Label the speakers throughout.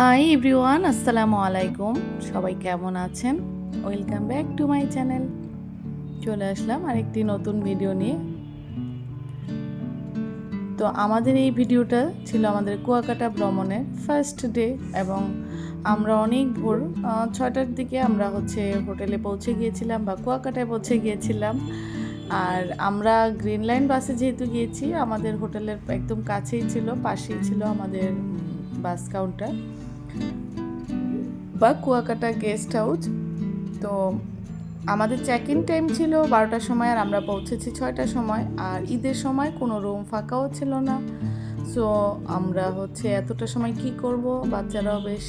Speaker 1: Hi everyone আসসালামু আলাইকুম সবাই কেমন আছেন? Welcome back to my channel চলে আসলাম আরেকটি নতুন ভিডিও নিয়ে। তো আমাদের এই ভিডিওটা ছিল আমাদের কুয়াকাটা ভ্রমণের ফার্স্ট ডে এবং আমরা অনেক ভোর ছটার দিকে আমরা হচ্ছে হোটেলে পৌঁছে গিয়েছিলাম বা কুয়াকাটায় পৌঁছে গিয়েছিলাম। আর আমরা গ্রিন লাইন বাসে যেহেতু গিয়েছি, আমাদের হোটেলের একদম কাছেই ছিল, পাশেই ছিল আমাদের বাস কাউন্টার বা কুয়াকাটা গেস্ট হাউস তো আমাদের চেক ইন টাইম ছিল বারোটার সময় আর আমরা পৌঁছেছি ছয়টার সময়। আর ঈদের সময় কোনো রুম ফাঁকাও ছিল না। সো আমরা হচ্ছে এতটা সময় কি করব? বাচ্চারাও বেশ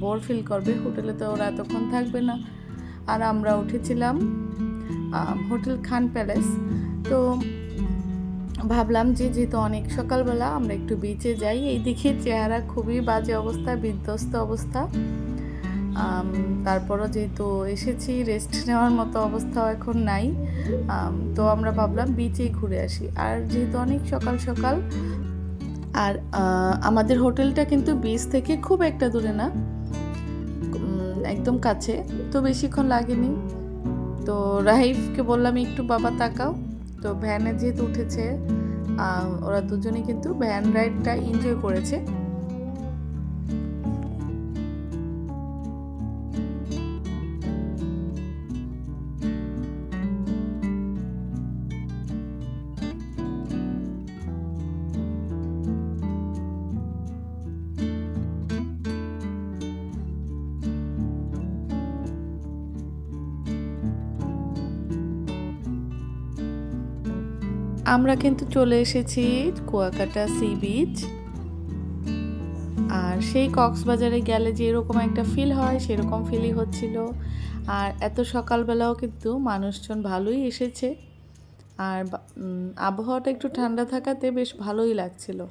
Speaker 1: বোর ফিল করবে। হোটেলে তো ওরা এতক্ষণ থাকবে না। আর আমরা উঠেছিলাম হোটেল খান প্যালেস তো ভাবলাম যে যেহেতু অনেক সকালবেলা, আমরা একটু বিচে যাই। এই দিকে চেহারা খুবই বাজে অবস্থা, বিধ্বস্ত অবস্থা। তারপরও যেহেতু এসেছি রেস্ট নেওয়ার মতো অবস্থাও এখন নাই। তো আমরা ভাবলাম বিচেই ঘুরে আসি। আর যেহেতু অনেক সকাল সকাল, আর আমাদের হোটেলটা কিন্তু বিচ থেকে খুব একটা দূরে না একদম কাছে। তো বেশিক্ষণ লাগেনি। তো রাহিফকে বললাম, একটু বাবা তাকাও। তো ভ্যানে যেহেতু উঠেছে ওরা দুজনে কিন্তু ভ্যান রাইডটা এনজয় করেছে। আমরা কিন্তু চলে এসেছি কুয়াকাটা সি বিচ। আর সেই কক্সবাজারে গেলে যে এরকম একটা ফিল হয়, সেরকম ফিলই হচ্ছিল। আর এত সকালবেলাও কিন্তু মানুষজন ভালোই এসেছে। আর আবহাওয়াটা একটু ঠান্ডা থাকাতে বেশ ভালোই লাগছিল।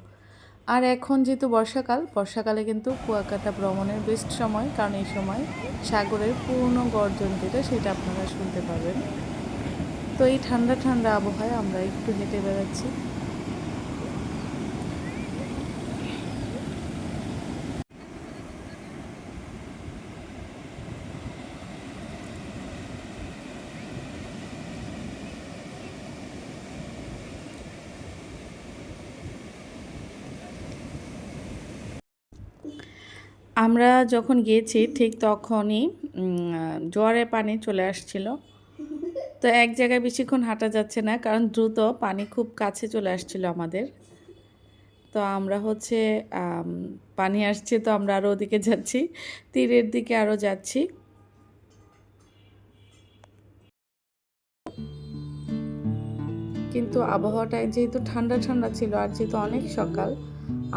Speaker 1: আর এখন যেহেতু বর্ষাকাল, বর্ষাকালে কিন্তু কুয়াকাটা ভ্রমণের বেস্ট সময়। কারণ এই সময় সাগরের পূর্ণ গর্জন যেটা, সেটা আপনারা শুনতে পাবেন। তো এই ঠান্ডা ঠান্ডা আবহাওয়ায় আমরা একটু হেঁটে বেড়াচ্ছি। আমরা যখন গিয়েছি, ঠিক তখনই জোয়ারের পানি চলে আসছিল। তো এক জায়গায় বেশিক্ষণ হাঁটা যাচ্ছে না, কারণ দ্রুত পানি খুব কাছে চলে আসছিল আমাদের। তো আমরা হচ্ছে পানি আসছে তো আমরা আরও ওদিকে যাচ্ছি, তীরের দিকে আরও যাচ্ছি। কিন্তু আবহাওয়াটা যেহেতু ঠান্ডা ঠান্ডা ছিল আর যেহেতু অনেক সকাল,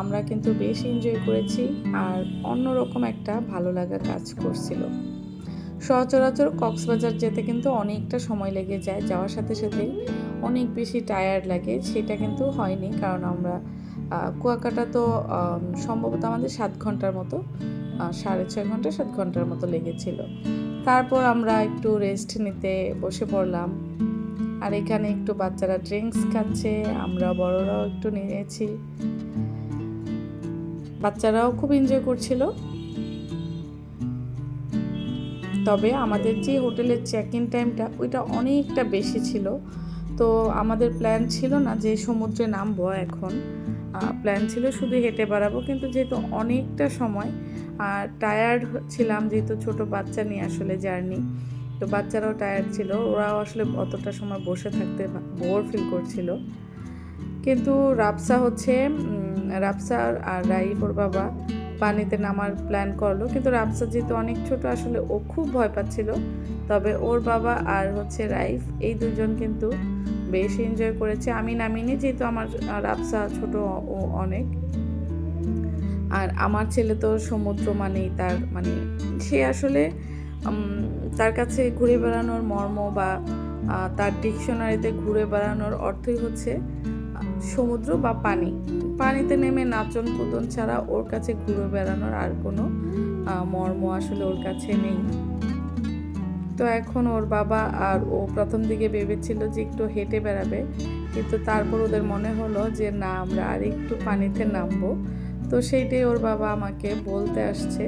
Speaker 1: আমরা কিন্তু বেশ এনজয় করেছি আর অন্যরকম একটা ভালো লাগা কাজ করছিল। সচরাচর কক্সবাজার যেতে কিন্তু অনেকটা সময় লেগে যায়। যাওয়ার সাথে সাথেই অনেক বেশি টায়ার্ড লাগে, সেটা কিন্তু হয়নি। কারণ আমরা কুয়াকাটা তো সম্ভবত আমাদের সাত ঘণ্টার মতো সাড়ে ছয় ঘণ্টা, সাত ঘণ্টার মতো লেগেছিল। তারপর আমরা একটু রেস্ট নিতে বসে পড়লাম। আর এখানে একটু বাচ্চারা ড্রিঙ্কস খাচ্ছে, আমরা বড়রাও একটু নিয়েছি বাচ্চারাও খুব এনজয় করছিল। তবে আমাদের যে হোটেলের চেক ইন টাইমটা ওইটা অনেকটা বেশি ছিল। তো আমাদের প্ল্যান ছিল না যে সমুদ্রে নামবো এখন। প্ল্যান ছিল শুধু হেঁটে বেড়াবো, কিন্তু যেহেতু অনেকটা সময় আর টায়ার্ড ছিলাম যেহেতু ছোট বাচ্চা নিয়ে আসলে জার্নি তো বাচ্চারাও টায়ার্ড ছিল, ওরাও আসলে অতটা সময় বসে থাকতে বোর ফিল করছিল। কিন্তু রাবসা হচ্ছে রাবসা আর রাইফ ওর বাবা পানিতে নামার প্ল্যান করল। কিন্তু রাবসা যেহেতু অনেক ছোট, আসলে ও খুব ভয় পাচ্ছিল। তবে ওর বাবা আর হচ্ছে রাইফ, এই দুজন কিন্তু বেশ এনজয় করেছে। আমি নামিনি, যেহেতু আমার রাবসা ছোট ও অনেক। আর আমার ছেলে তো সমুদ্র মানেই তার মানে সে আসলে তার কাছে ঘুরে বেড়ানোর মর্ম বা তার ডিকশনারিতে ঘুরে বেড়ানোর অর্থই হচ্ছে সমুদ্র বা পানি। পানিতে নেমে নাচন কুদন ছাড়া ওর কাছে ঘুরে বেড়ানোর আর কোনো মর্ম আসলে ওর কাছে নেই। তো এখন ওর বাবা আর ও প্রথম দিকে ভেবেছিল যে একটু হেঁটে বেড়াবে, কিন্তু তারপর ওদের মনে হলো যে না, আমরা আর একটু পানিতে নামবো। তো সেইটাই ওর বাবা আমাকে বলতে আসছে।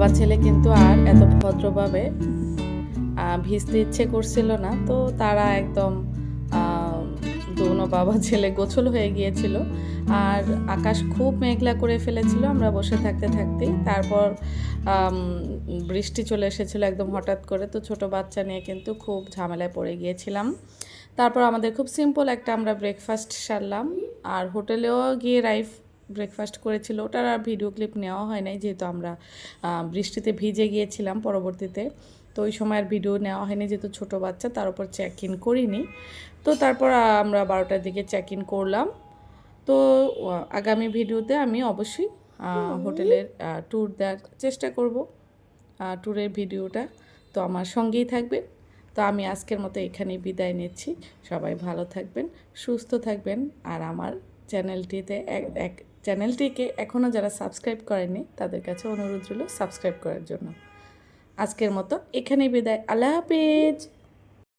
Speaker 1: বাবা ছেলে কিন্তু আর এত ভদ্রভাবে ভিজতে ইচ্ছে করছিল না। তো তারা একদম দোনো বাবা ছেলে গোছল হয়ে গিয়েছিল। আর আকাশ খুব মেঘলা করে ফেলেছিল আমরা বসে থাকতে থাকতেই। তারপর বৃষ্টি চলে এসেছিল একদম হঠাৎ করে। তো ছোট বাচ্চা নিয়ে কিন্তু খুব ঝামেলায় পড়ে গিয়েছিলাম। তারপর আমাদের খুব সিম্পল একটা আমরা ব্রেকফাস্ট সারলাম। আর হোটেলেও গিয়ে রাইফ ব্রেকফাস্ট করেছিল ওটার আর ভিডিও ক্লিপ নেওয়া হয় নাই যেহেতু আমরা বৃষ্টিতে ভিজে গিয়েছিলাম পরবর্তীতে। তো ওই সময় আর ভিডিও নেওয়া হয়নি যেহেতু ছোটো বাচ্চা তার উপর চেক ইন করিনি। তো তারপর আমরা বারোটার দিকে চেক ইন করলাম। তো আগামী ভিডিওতে আমি অবশ্যই হোটেলের ট্যুর দেওয়ার চেষ্টা করব। ট্যুরের ভিডিওটা তো আমার সঙ্গেই থাকবেন তো আমি আজকের মতো এখানেই বিদায় নিচ্ছি। সবাই ভালো থাকবেন সুস্থ থাকবেন। আর আমার চ্যানেলটিতে এক এক চ্যানেলটিকে এখনও যারা সাবস্ক্রাইব করেনি তাদের কাছে অনুরোধ রইল সাবস্ক্রাইব করার জন্য। আজকের মতো এখানেই বিদায়। আল্লাহ হাফেজ।